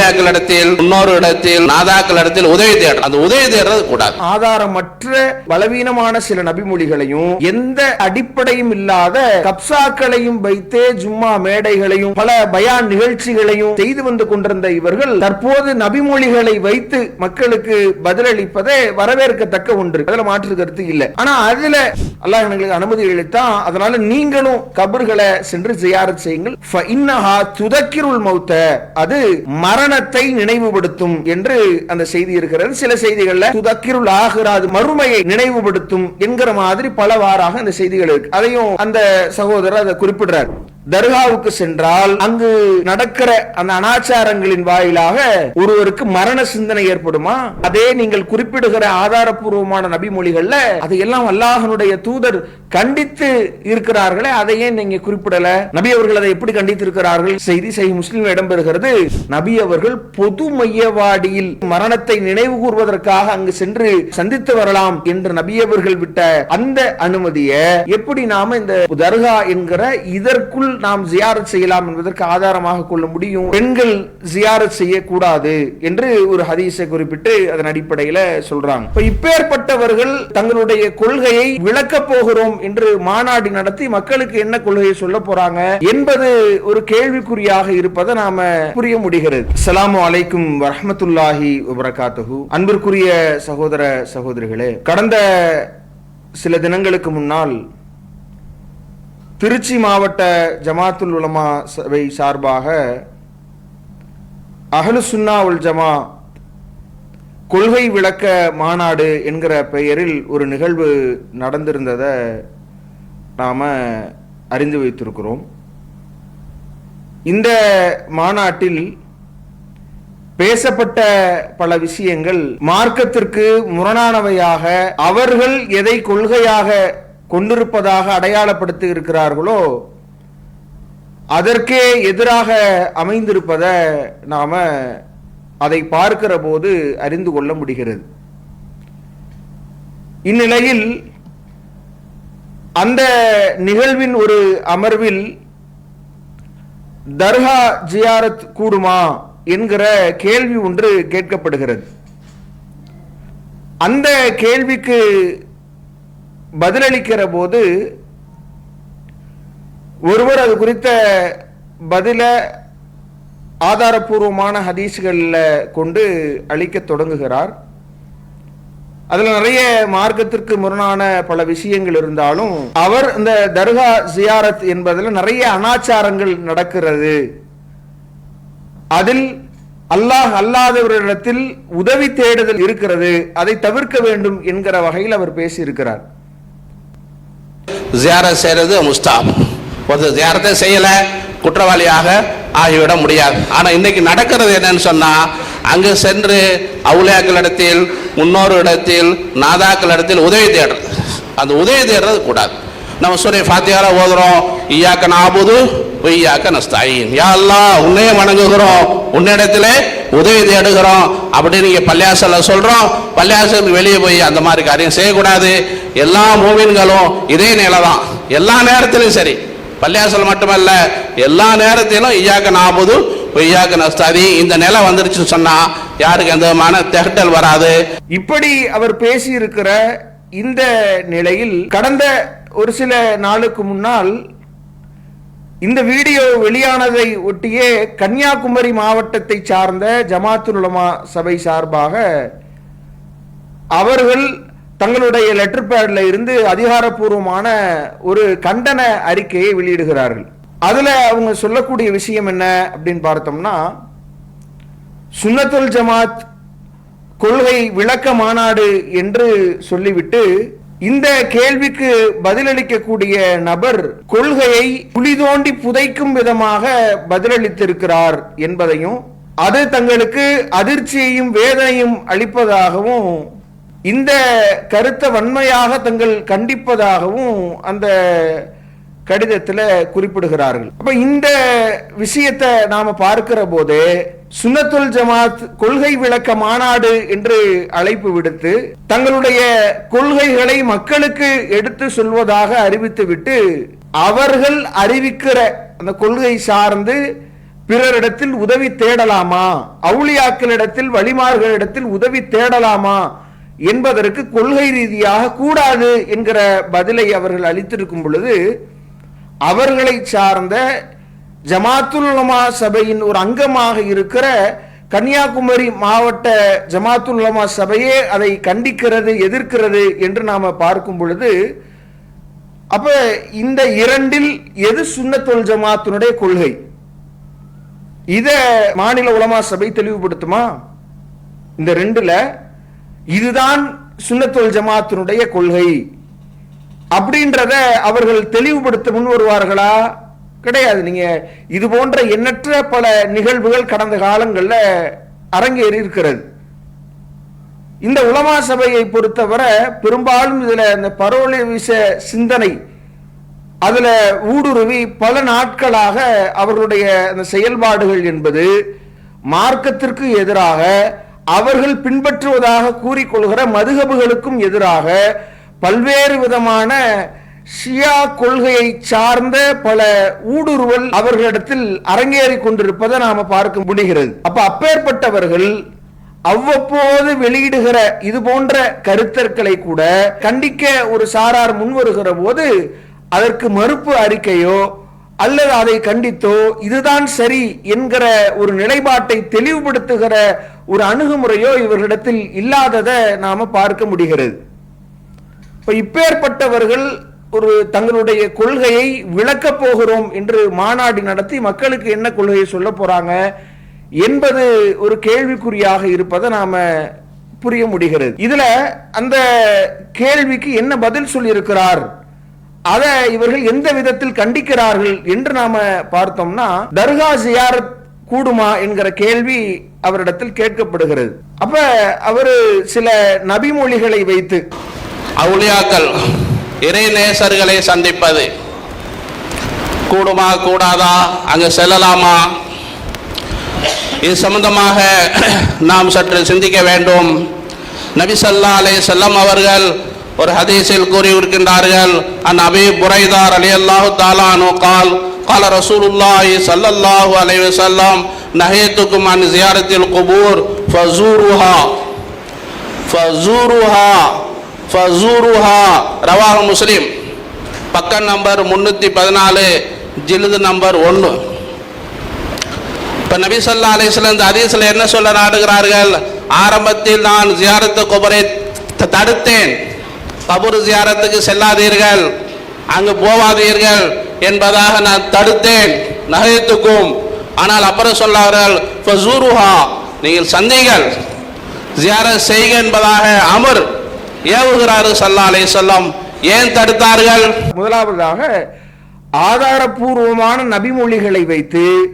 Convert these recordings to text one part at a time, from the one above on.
அவுளியாக்கள் இடத்தில் முன்னோர் இடத்தில் நாதாக்கள் இடத்தில் உதவி தேடுறது அந்த உதவி தேடுறது கூடாது. ஆதாரமற்ற பலவீனமான சில நபிமொழிகளையும் எந்த அடிப்படையும் இல்லாத கப்சாக்களையும் வைத்தே ஜும்மா மேடைகளையும் பல பயான் நிகழ்ச்சிகளையும் செய்து வந்து கொண்டிருந்த இவர்கள் தற்போது நபிமொழிகளை வைத்து மக்களுக்கு பதிலளிப்பதே வரவேற்கத்தக்க ஒன்று. அதுல மாற்று கருத்து இல்லை. ஆனா அதுல அல்லாஹ் எங்களுக்கு அனுமதி அளித்தான். அதனால நீங்களும் கபர்களை சென்று ஜியாரத் செய்யுங்கள். துதக்கிருள் மௌத்த. அது மரண மரணத்தை நினைவுபடுத்தும் என்று அந்த செய்தி இருக்கிறது. சில செய்திகள்ல துதக்கிருள் ஆகிறாது மறுமையை நினைவுபடுத்தும் என்கிற மாதிரி பலவாறாக அந்த செய்திகள் இருக்கு. அதையும் அந்த சகோதரர் அதை குறிப்பிடுறார். தர்காவுக்கு சென்றால் அங்கு நடக்கிற அந்த அனாச்சாரங்களின் வாயிலாக ஒருவருக்கு மரண சிந்தனை ஏற்படுமா? அதே நீங்கள் குறிப்பிடுகிற ஆதாரப்பூர்வமான நபிமொழிகள்ல அதையெல்லாம் அல்லாஹனுடைய தூதர் கண்டித்து இருக்கிறார்களே அதையே நீங்க குறிப்பிடல? நபி அவர்கள் அதை எப்படி கண்டித்திருக்கிறார்கள்? செய்தி செய்தி முஸ்லீம் இடம்பெறுகிறது. நபி அவர்கள் பொது மையவாடியில் மரணத்தை நினைவு கூர்வதற்காக அங்கு சென்று சந்தித்து வரலாம் என்று நபி அவர்கள் விட்ட அந்த அனுமதியை எப்படி நாம இந்த தர்கா என்கிற இதற்குள் நாம் ஜியாரத் செய்யலாம் என்பதற்கு ஆதாரமாக கொள்ள முடியும். பெண்கள் ஜியாரத் செய்யக்கூடாது என்று ஒரு ஹதீஸை குறிப்பிட்டு அதன் அடிப்படையில சொல்றாங்க. இப்ப இப்பேற்பட்டவர்கள் தங்களுடைய கொள்கையை விளக்க போகிறோம் என்று மாநாடு நடத்தி மக்களுக்கு என்ன கொள்கையை சொல்ல போறாங்க என்பது ஒரு கேள்விக்குறியாக இருப்பதை நாம புரிய முடிகிறது. அஸ்ஸலாமு அலைக்கும் வரமத்துல்லாஹி வபரகாத்துஹு. அன்பிற்குரிய சகோதர சகோதரிகளே கடந்த சில தினங்களுக்கு முன்னால் திருச்சி மாவட்ட ஜமாத்துல் உலமா சபை சார்பாக அகலு சுன்னா உல் ஜமா கொள்கை விளக்க மாநாடு என்கிற பெயரில் ஒரு நிகழ்வு நடந்திருந்ததை நாம அறிந்து வைத்திருக்கிறோம். இந்த மாநாட்டில் பேசப்பட்ட பல விஷயங்கள் மார்க்கத்திற்கு முரணானவையாக அவர்கள் எதை கொள்கையாக கொண்டிருப்பதாக அடையாளப்படுத்தி இருக்கிறார்களோ அதற்கே எதிராக அமைந்திருப்பதை நாம அதை பார்க்கிற போது அறிந்து கொள்ள முடிகிறது. இந்நிலையில் அந்த நிகழ்வின் ஒரு அமர்வில் தர்கா ஜியாரத் கூடுமா என்கிற கேள்வி ஒன்று கேட்கப்படுகிறது. அந்த கேள்விக்கு பதிலளிக்கிற போது ஒருவர் அது குறித்த பதில ஆதாரபூர்வமான ஹதீஸ்களில் கொண்டு அளிக்க தொடங்குகிறார். அதுல நிறைய மார்க்கத்திற்கு முரணான பல விஷயங்கள் இருந்தாலும் அவர் இந்த தர்கா ஜியாரத் என்பதில் நிறைய அனாச்சாரங்கள் நடக்கிறது. அதில் அல்லாஹ் அல்லாதவரிடத்தில் உதவி தேடுதல் இருக்கிறது. அதை தவிர்க்க வேண்டும் என்கிற வகையில் அவர் பேசியிருக்கிறார். ஜியாரத் செய்யறது முஸ்தாப் ஒரு ஜியாரத்தை செய்யலை குற்றவாளியாக ஆகிவிட முடியாது. ஆனால் இன்னைக்கு நடக்கிறது என்னன்னு சொன்னால் அங்கே சென்று அவுளியாக்கள் இடத்தில் முன்னோரு இடத்தில் நாதாக்கள் இடத்தில் உதவி தேடுறது. அந்த உதவி தேடுறது கூடாது. நம்ம சூரிய ஃபாத்தியார ஓதுறோம் ஈயாக்க நாபுது பொய்யாக்க நஸ்தாயின் யா அல்லா உன்னையே வணங்குகிறோம். உன்னிடத்திலே உதவி தேடுகிறோம். அப்படின்னு நீங்கள் பள்ளியாசல சொல்கிறோம் பள்ளியாசலுக்கு வெளியே போய் அந்த மாதிரி காரியம் செய்யக்கூடாது. எல்லா மூவின்களும் இதே நிலை தான் எல்லா நேரத்திலும் சரி. பள்ளியாசல் மட்டுமல்ல எல்லா நேரத்திலும் ஐயாக்க நாபுது பொய்யாக்கு நஸ்தாதி இந்த நிலை வந்துருச்சுன்னு சொன்னால் யாருக்கு எந்த விதமான திகட்டல் வராது. இப்படி அவர் பேசியிருக்கிற இந்த நிலையில் கடந்த ஒரு சில நாளுக்கு முன்னால் இந்த வீடியோ வெளியானதை ஒட்டியே கன்னியாகுமரி மாவட்டத்தை சார்ந்த ஜமாத்துலமா சபை சார்பாக அவர்கள் தங்களுடைய லெட்டர் பேடில் இருந்து அதிகாரப்பூர்வமான ஒரு கண்டன அறிக்கையை வெளியிடுகிறார்கள். அதுல அவங்க சொல்லக்கூடிய விஷயம் என்ன அப்படின்னு பார்த்தோம்னா சுன்னத்துல் ஜமாத் கொள்கை விளக்க மாநாடு என்று சொல்லிவிட்டு இந்த கேள்விக்கு பதிலளிக்கக்கூடிய நபர் கொள்கையை குழி தோண்டி புதைக்கும் விதமாக பதிலளித்திருக்கிறார் என்பதையும் அது தங்களுக்கு அதிர்ச்சியையும் வேதனையும் அளிப்பதாகவும் இந்த கருத்தை வன்மையாக தங்கள் கண்டிப்பதாகவும் அந்த கடிதத்தில் குறிப்பிடுகிறார்கள். அப்ப இந்த விஷயத்தை நாம பார்க்கிற போது சுனத்துல் ஜமாத் கொள்கை விளக்க மாநாடு என்று அழைப்பு விடுத்து தங்களுடைய கொள்கைகளை மக்களுக்கு எடுத்து சொல்வதாக அறிவித்துவிட்டு அவர்கள் அறிவிக்கிற அந்த கொள்கை சார்ந்து பிறரிடத்தில் உதவி தேடலாமா? அவுளியாக்களிடத்தில் வழிமார்களிடத்தில் உதவி தேடலாமா? என்பதற்கு கொள்கை ரீதியாக கூடாது என்கிற பதிலை அவர்கள் அளித்திருக்கும் பொழுது அவர்களை சார்ந்த ஜமாத்துல் உலமா சபையின் ஒரு அங்கமாக இருக்கிற கன்னியாகுமரி மாவட்ட ஜமாத்துல்லமா சபையே அதை கண்டிக்கிறது எதிர்க்கிறது என்று நாம் பார்க்கும் பொழுது அப்ப இந்த இரண்டில் எது சுண்ணத்தொல் ஜமாத்தினுடைய கொள்கை? இத மாநில உலமா சபை தெளிவுபடுத்துமா? இந்த ரெண்டுல இதுதான் சுன்னத்துல் ஜமாத்தினுடைய கொள்கை. அப்படின்றத அவர்கள் தெளிவுபடுத்த முன் வருவார்களா கிடையாது. நீங்க இது போன்ற எண்ணற்ற பல நிகழ்வுகள் கடந்த காலங்களில் அரங்கேறி இருக்கிறது. இந்த உலமா சபையை பொறுத்தவரை பெரும்பாலும் இதுல இந்த பரோலை விச சிந்தனை அதுல ஊடுருவி பல நாட்களாக அவர்களுடைய அந்த செயல்பாடுகள் என்பது மார்க்கத்திற்கு எதிராக அவர்கள் பின்பற்றுவதாக கூறிக்கொள்கிற மதுகபுகளுக்கும் எதிராக பல்வேறு விதமான ஷியா கொள்கையை சார்ந்த பல ஊடுருவல் அவர்களிடத்தில் அரங்கேறி கொண்டிருப்பதை நாம பார்க்க முடிகிறது. அப்ப அப்பேற்பட்டவர்கள் அவ்வப்போது வெளியிடுகிற இது போன்ற கருத்தர்களை கூட கண்டிக்க ஒரு சாரார் முன்வருகிற போது அதற்கு மறுப்பு அறிக்கையோ அல்லது அதை கண்டித்தோ இதுதான் சரி என்கிற ஒரு நிலைப்பாட்டை தெளிவுபடுத்துகிற ஒரு அணுகுமுறையோ இவர்களிடத்தில் இல்லாததை நாம பார்க்க முடிகிறது. இப்ப இப்பேற்பட்டவர்கள் ஒரு தங்களுடைய கொள்கையை விளக்கப் போகிறோம் என்று மாநாடு நடத்தி மக்களுக்கு என்ன கொள்கையை சொல்ல போறாங்க என்பது ஒரு கேள்விக்குறியாக இருப்பதை நாம புரிய முடிகிறது. இதுல அந்த கேள்விக்கு என்ன பதில் சொல்லியிருக்கிறார்? அதை இவர்கள் எந்த விதத்தில் கண்டிக்கிறார்கள் என்று நாம பார்த்தோம்னா தர்கா ஜியாரத் கூடுமா என்கிற கேள்வி அவரிடத்தில் கேட்கப்படுகிறது. அப்ப அவர் சில நபிமொழிகளை வைத்து அவுளியாக்கள் இறை நேசர்களை சந்திப்பது. கூடுமா கூடாதா? அங்கு செல்லலாமா? இது சம்பந்தமாக நாம் சற்று சிந்திக்க வேண்டும். நபிசல்லா அலே செல்லம் அவர்கள் ஒரு ஹதீஸில் கூறியிருக்கின்றார்கள் அன் அபி புரைதார் அலி அல்லாஹு தாலானு கால் கால ரசூலுல்லாஹி சல்லல்லாஹு அலைஹி வஸல்லம் நஹைத்துக்கும் அன் ஜியாரத்தில் குபூர் ஃபஸூருஹா ஃபஸூருஹா. ஃபசூருஹா ரவாக முஸ்லீம் பக்கம் நம்பர் முன்னூற்றி பதினாலு ஜிலுது நம்பர் ஒன்று இப்போ நபி சொல்லா அலிஸ்லாம் இந்த ஹதீஸில் என்ன சொல்ல நாடுகிறார்கள் ஆரம்பத்தில் நான் ஜியாரத்து குபரை த- தடுத்தேன் கபூர் ஜியாரத்துக்கு செல்லாதீர்கள் அங்கு போவாதீர்கள் என்பதாக நான் தடுத்தேன். நகைத்துக்கும். ஆனால் அப்புறம் சொல்லார்கள் ஃபசூருஹா நீங்கள் சந்தீகள் ஜியாரத் செய்க என்பதாக அமர் ஏவுகிறாரு சல்லா அலே சொல்லம் ஏன் தடுத்தார்கள்? முதலாவதாக ஆதாரபூர்வமான நபிமொழிகளை வைத்து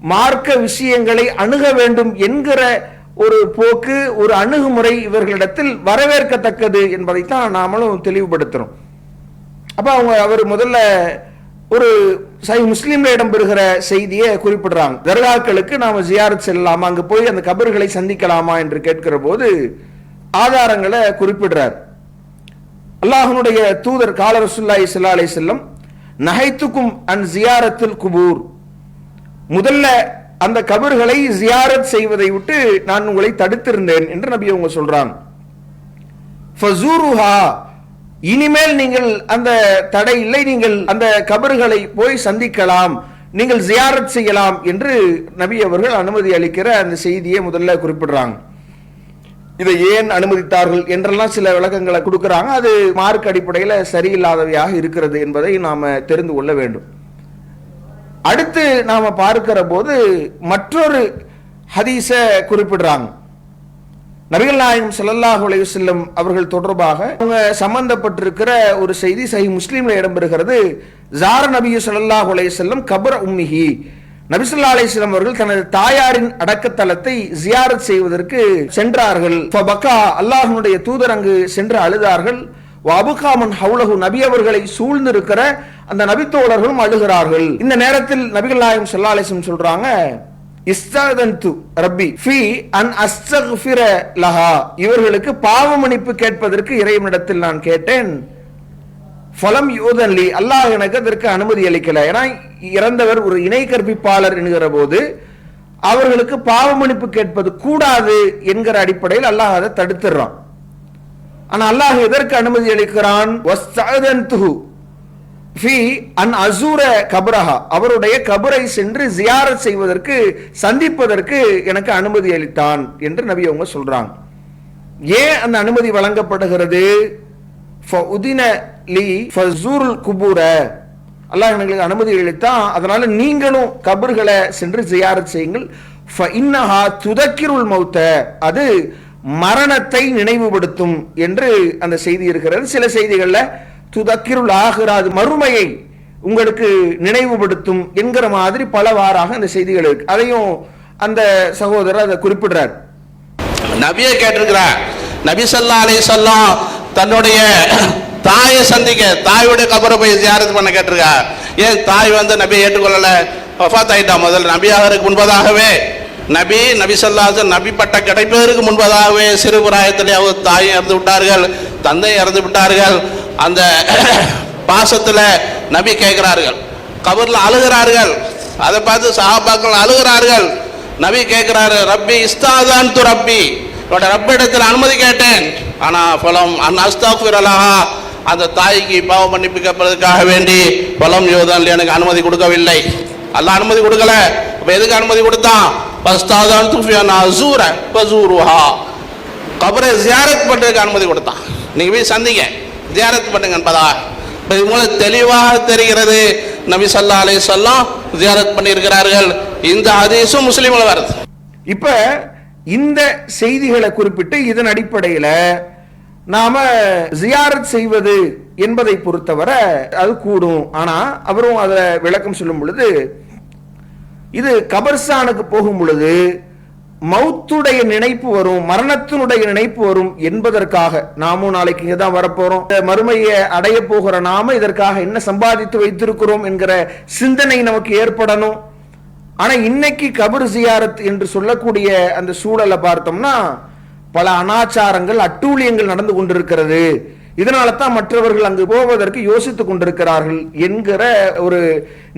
மார்க்க விஷயங்களை அணுக வேண்டும் என்கிற ஒரு போக்கு ஒரு அணுகுமுறை இவர்களிடத்தில் வரவேற்கத்தக்கது என்பதைத்தான் நாமளும் தெளிவுபடுத்துகிறோம் அப்போ அவங்க அவர் முதல்ல ஒரு சை முஸ்லீம்ல இடம்பெறுகிற செய்தியை குறிப்பிடுறாங்க. தர்காக்களுக்கு நாம் ஜியாரத் செல்லலாமா? அங்கே போய் அந்த கபர்களை சந்திக்கலாமா என்று கேட்கிற போது ஆதாரங்களை குறிப்பிடுறார். அல்லாஹனுடைய தூதர் கால ரசூலுல்லாஹி ஸல்லல்லாஹு அலைஹி வஸல்லம் அன் ஜியாரத்தில் குபூர். முதல்ல அந்த கபர்களை ஜியாரத் செய்வதை விட்டு நான் உங்களை தடுத்திருந்தேன் என்று நபி அவங்க சொல்றான். இனிமேல் நீங்கள் அந்த தடை இல்லை நீங்கள் அந்த கபர்களை போய் சந்திக்கலாம் நீங்கள் ஜியாரத் செய்யலாம் என்று நபி அவர்கள் அனுமதி அளிக்கிற அந்த செய்தியை முதல்ல குறிப்பிடுறாங்க. இதை ஏன் அனுமதித்தார்கள் என்றெல்லாம் சில விளக்கங்களை கொடுக்குறாங்க. அது மார்க் அடிப்படையில் சரியில்லாதவையாக இருக்கிறது என்பதை நாம தெரிந்து கொள்ள வேண்டும். அடுத்து நாம பார்க்கிற போது மற்றொரு ஹதீச குறிப்பிடுறாங்க. நபிகள் நாயகம் ஸல்லல்லாஹு அலைஹி அவர்கள் தொடர்பாக அவங்க சம்பந்தப்பட்டிருக்கிற ஒரு செய்தி சஹி முஸ்லீம்ல இடம்பெறுகிறது. ஜார நபி ஸல்லல்லாஹு அலைஹி வஸல்லம் கபர் உம்மிஹி. நபி அலிஸ்லாம் அவர்கள் தனது தாயாரின் அடக்கத்தலத்தை ஜியாரத் செய்வதற்கு சென்றார்கள். ஃபபக்கா அல்லாஹ்வுடைய தூதர் அங்கு சென்று அழுதார்கள். அபுகாமன் ஹவுலகு நபி அவர்களை சூழ்ந்திருக்கிற அந்த நபித்தோழர்களும் அழுகிறார்கள். இந்த நேரத்தில் நபிகள் நாயகம் ஸல்லல்லாஹு அலைஹி சொல்றாங்க ரப்பி ஃபி அன் அஸ்தக்ஃபிர லஹா. இவர்களுக்கு பாவமணிப்பு கேட்பதற்கு இறைவனிடத்தில் நான் கேட்டேன். ஃபலம் யூதன்லி அல்லாஹ் எனக்கு அதற்கு அனுமதி அளிக்கல. ஏன்னா இறந்தவர் ஒரு இணை கற்பிப்பாளர் என்கிற போது அவர்களுக்கு பாவ மன்னிப்பு கேட்பது கூடாது என்கிற அடிப்படையில் அல்லாஹ் அதை தடுத்துடுறான் ஆனா அல்லாஹ் எதற்கு அனுமதி அளிக்கிறான்? அன் அசூர கபரஹா. அவருடைய கபரை சென்று ஜியாரத் செய்வதற்கு சந்திப்பதற்கு எனக்கு அனுமதி அளித்தான் என்று நபி அவங்க சொல்றாங்க. ஏன் அந்த அனுமதி வழங்கப்படுகிறது? ஃபஉதின லி ஃபஸூருல் குபூர அல்லாஹ் எங்களுக்கு அனுமதி அளித்தான். அதனால நீங்களும் கபர்களை சென்று ஜியாரத் செய்யுங்கள். ஃபஇன்னஹா துதக்கிருள் மௌத்த அது மரணத்தை நினைவுபடுத்தும் என்று அந்த செய்தி இருக்கிறது. சில செய்திகள்ல துதக்கிருள் ஆகிறாது மறுமையை உங்களுக்கு நினைவுபடுத்தும் என்கிற மாதிரி பலவாறாக அந்த செய்திகள் இருக்கு. அதையும் அந்த சகோதரர் அதை குறிப்பிடுறார். நபியை கேட்டிருக்கிறார். நபி சொல்லா அலைஹி சொல்லாம் தன்னுடைய தாயை சந்திக்க தாயுடைய கபரை போய் ஜியாரத் பண்ண கேட்டிருக்கா? ஏன் தாய் வந்து நபியை ஏற்றுக்கொள்ளலை? வஃபாத் ஆயிட்டா முதல்ல. நபியாகிறதுக்கு முன்பதாகவே நபி நபி ஸல்லல்லாஹு நபி பட்ட கிடைப்பதற்கு முன்பதாகவே சிறு பிராயத்திலே அவர் தாயும் இறந்து விட்டார்கள் தந்தை இறந்து விட்டார்கள். அந்த பாசத்தில் நபி கேட்கிறார்கள். கபரில் அழுகிறார்கள். அதை பார்த்து சஹாபாக்கள் அழுகிறார்கள். நபி கேட்கிறாரு ரப்பி இஸ்தாதான் து ரப்பி. என்னோட ரப்பிடத்தில் அனுமதி கேட்டேன். ஆனா பலம் அன் அஸ்தாஃபிரலஹா அந்த தாய்க்கு பாவ மன்னிப்பு கேட்பதற்காக வேண்டி பலம் யோதனில் எனக்கு அனுமதி கொடுக்கவில்லை. அல்ல அனுமதி கொடுக்கல. இப்போ எதுக்கு அனுமதி கொடுத்தான்? பஸ்தாதான் துஃபியானா அசூர பசூருஹா கபரை ஜியாரத் பண்ணுறதுக்கு அனுமதி கொடுத்தான். நீங்கள் போய் சந்திங்க. ஜியாரத் பண்ணுங்க என்பதா? இப்போ இது மூலம் தெளிவாக தெரிகிறது. நபி சல்லா அலே சொல்லாம் ஜியாரத் பண்ணியிருக்கிறார்கள். இந்த ஹதீஸும் முஸ்லீம்களை வருது. இப்போ இந்த செய்திகளை குறிப்பிட்டு இதன் அடிப்படையில நாம ஜியாரத் செய்வது என்பதை பொறுத்தவரை அது கூடும். ஆனா அவரும் அதில் விளக்கம் சொல்லும் பொழுது இது கபர்ஸ்தானுக்கு போகும் பொழுது மௌத்துடைய நினைப்பு வரும் மரணத்தினுடைய நினைப்பு வரும் என்பதற்காக நாமும் நாளைக்கு இங்கே தான் வரப்போறோம். இந்த மறுமையை அடைய போகிற நாம இதற்காக என்ன சம்பாதித்து வைத்திருக்கிறோம் என்கிற சிந்தனை நமக்கு ஏற்படணும். ஆனா இன்னைக்கு கபர் ஜியாரத் என்று சொல்லக்கூடிய அந்த சூழலை பார்த்தோம்னா பல அனாச்சாரங்கள் அட்டூழியங்கள் நடந்து கொண்டிருக்கிறது. இதனால தான் மற்றவர்கள் அங்கு போவதற்கு யோசித்துக் கொண்டிருக்கிறார்கள் என்கிற ஒரு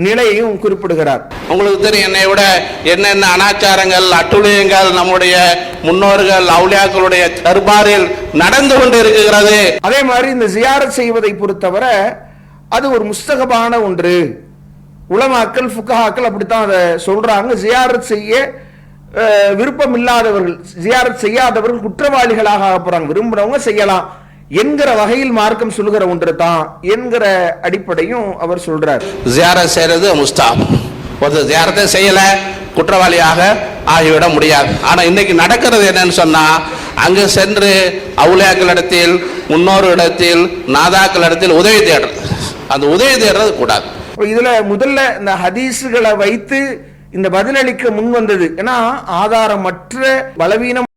நிலையையும் குறிப்பிடுகிறார். உங்களுக்கு தெரியும் என்னை விட என்னென்ன அனாச்சாரங்கள் அட்டுழியங்கள் நம்முடைய முன்னோர்கள் அவுலியாக்களுடைய தர்பாரில் நடந்து கொண்டு இருக்கிறது அதே மாதிரி இந்த ஜியாரத் செய்வதை பொறுத்தவரை அது ஒரு முஸ்தகபான ஒன்று. உலமாக்கள் ஃபுக்கஹாக்கள் அப்படித்தான் அதை சொல்றாங்க. ஜியாரத் செய்ய விருப்பம் இல்லாதவர்கள் ஜியாரத் செய்யாதவர்கள் குற்றவாளிகளாக ஆகப் போறாங்க விரும்புறவங்க செய்யலாம். என்கிற வகையில் மார்க்கம் சொல்லுகிற ஒன்று தான் என்கிற அடிப்படையும் அவர் சொல்றார். ஜியாரத் செய்யறது முஸ்தாப். ஒரு ஜியாரத்தை செய்யல குற்றவாளியாக ஆகிவிட முடியாது. ஆனால் இன்னைக்கு நடக்கிறது என்னன்னு சொன்னா அங்கே சென்று அவுலியாக்களிடத்தில் முன்னோர்களிடத்தில் நாதாக்களிடத்தில் உதவி தேடுறது. அந்த உதவி தேடுறது கூடாது. இதுல முதல்ல இந்த ஹதீஸுகளை வைத்து இந்த பதிலளிக்க முன் வந்தது. ஏன்னா ஆதாரமற்ற பலவீனம்